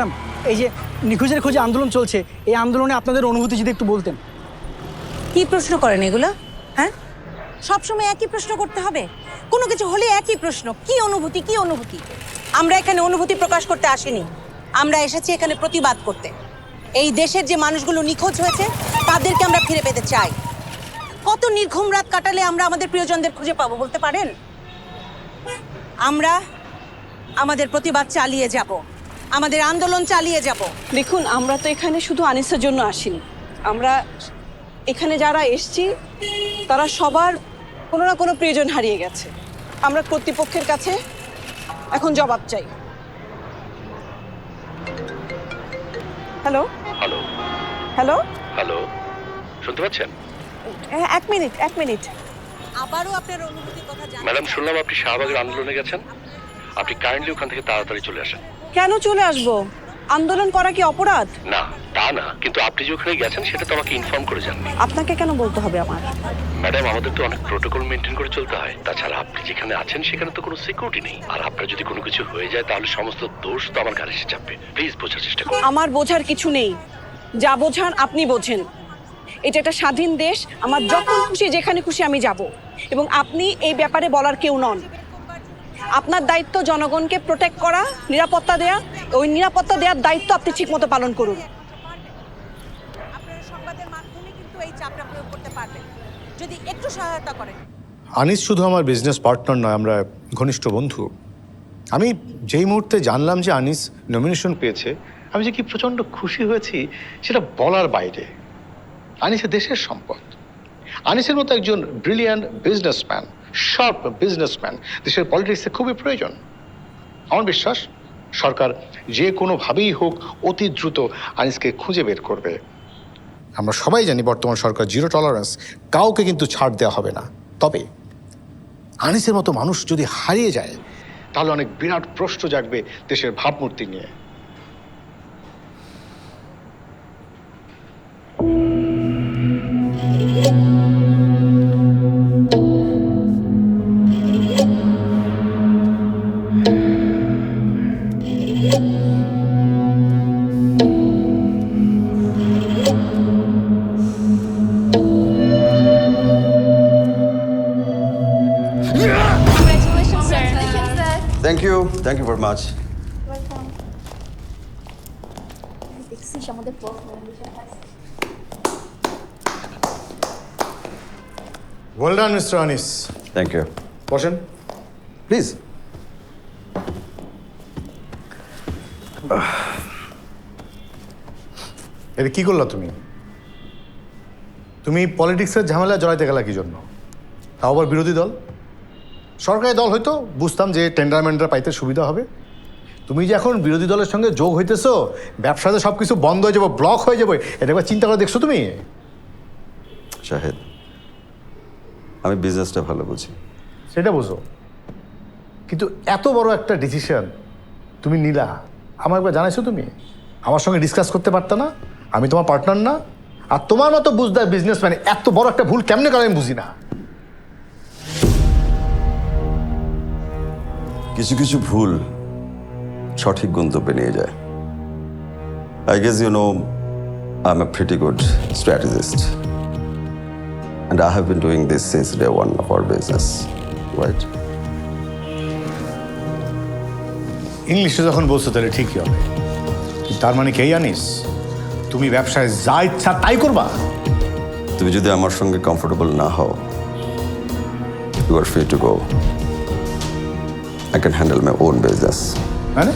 Madam, এই যে নিখোঁজের খোঁজে আন্দোলন চলছে, এই আন্দোলনে আপনাদের অনুভূতি যদি একটু বলতেন। কি প্রশ্ন করেন এগুলো? হ্যাঁ? সবসময় একই প্রশ্ন করতে হবে। কোনো কিছু হলে একই প্রশ্ন, কি অনুভূতি কি অনুভূতি? আমরা এখানে অনুভূতি প্রকাশ করতে আসিনি। আমরা এসেছি এখানে প্রতিবাদ করতে। এই দেশের যে মানুষগুলো নিখোঁজ হয়েছে, তাদেরকে আমরা ফিরে পেতে চাই। কত নির্ঘুম রাত কাটালে আমরা আমাদের প্রিয়জনদের খুঁজে পাবো, বলতে পারেন? আমরা আমাদের প্রতিবাদ চালিয়ে যাব। আমাদের আন্দোলন চালিয়ে যাব। দেখুন আমরা তো এখানে শুধু আনিসের জন্য আসিনি। আমরা এখানে যারা এসছি তারা সবার কোনো না কোনো প্রিয়জন হারিয়ে গেছে। আমরা কর্তৃপক্ষের কাছে এখন জবাব চাই। হ্যালো? হ্যালো। হ্যালো? হ্যালো। শুনতে পাচ্ছেন? এক মিনিট এক মিনিট। আবারও আপনার অনুভূতির কথা জানতে ম্যাডাম শুনলাম আপনি শাহবাগের আন্দোলনে গেছেন। আপনি কাইন্ডলি ওখান থেকে তাড়াতাড়ি চলে আসেন। কেন চলে আসব? আন্দোলন করা কি অপরাধ? না তা না কিন্তু আপনি যে ওখানে গেছেন সেটা তো আমাকে ইনফর্ম করে যাননি আপনাকে কেন বলতে হবে আমার? ম্যাডাম আমাদের তো অনেক প্রোটোকল মেনটেন করে চলতে হয়। তাছাড়া আপনি যেখানে আছেন সেখানে তো কোনো সিকিউরিটি নেই। আর আপনার যদি কোনো কিছু হয়ে যায় তাহলে সমস্ত দোষ তো আমার ঘাড়ে এসে চাপবে। প্লিজ বোঝার চেষ্টা করুন। আমার বোঝার কিছু নেই। যা বোঝান আপনি বোঝেন। এটা একটা স্বাধীন দেশ। আমার যখন খুশি যেখানে খুশি আমি যাব। এবং আপনি এই ব্যাপারে বলার কেউ নন। আপনার দায়িত্ব জনগণকে প্রোটেক্ট করা নিরাপত্তা দেয়া ওই নিরাপত্তা দেওয়ার দায়িত্ব আপনি ঠিকমতো পালন করুন। আপনারা সংবাদের মাধ্যমে কিন্তু এই চাপটা প্রয়োগ করতে পারবেন। যদি একটু সহায়তা করেন। আনিস শুধু আমার বিজনেস পার্টনার নয় আমরা ঘনিষ্ঠ বন্ধু। আমি যেই মুহূর্তে জানলাম যে আনিস নমিনেশন পেয়েছে আমি যে কি প্রচণ্ড খুশি হয়েছি সেটা বলার বাইরে। আনিসের দেশের সম্পদ। আনিসের মতো একজন ব্রিলিয়ান্ট বিজনেসম্যান শার্প বিজনেসম্যান দেশের পলিটিক্সে খুবই প্রয়োজন। আমার বিশ্বাস, সরকার যে কোনোভাবেই হোক অতি দ্রুত আনিসকে খুঁজে বের করবে। আমরা সবাই জানি বর্তমান সরকার জিরো টলারেন্স কাউকে কিন্তু ছাড় দেওয়া হবে না। তবে আনিসের মতো মানুষ যদি হারিয়ে যায়, তাহলে অনেক বিরাট প্রশ্ন জাগবে দেশের ভাবমূর্তি নিয়ে। Thank you. Thank you very much. দেখছিস আমাদের well done mister Anis Thank you. বসেন Please. এটা কি করলা তুমি? তুমি পলিটিক্সের ঝামেলা জড়াইতে গেলা কি জন্য? তাও আবার বিরোধী দল? সরকারি দল হয়তো বুঝতাম যে টেন্ডার মেন্ডার পাইতে সুবিধা হবে। তুমি যে এখন বিরোধী দলের সঙ্গে যোগ হইতেছো ব্যবসাতে সব কিছু বন্ধ হয়ে যাবে ব্লক হয়ে যাবে এটা একবার চিন্তা করে দেখছ তুমি? শাহেদ আমি বিজনেসটা ভালো বুঝি। সেটা বুঝো। কিন্তু এত বড় একটা ডিসিশন তুমি নিলা। আমার একবার জানাইছো তুমি? আমার সঙ্গে ডিসকাস করতে পারত না, আমি তোমার পার্টনার না, আর তোমার মতো বুঝদার বিজনেসম্যান এত বড় একটা ভুল কেমনে করে আমি বুঝি না? কিছু কিছু ভুল সঠিক গন্তব্যে নিয়ে যায়। I guess you know I am a pretty good strategist and I have been doing this since day one of our business right ইংলিশে যখন বলছো তাহলে ঠিকই হবে। তার মানে কে জানিস তুমি ব্যবসায় যা ইচ্ছা তাই করবা। তুমি যদি আমার সঙ্গে কমফোর্টেবল না হও you are free to go I can handle my own business মানে?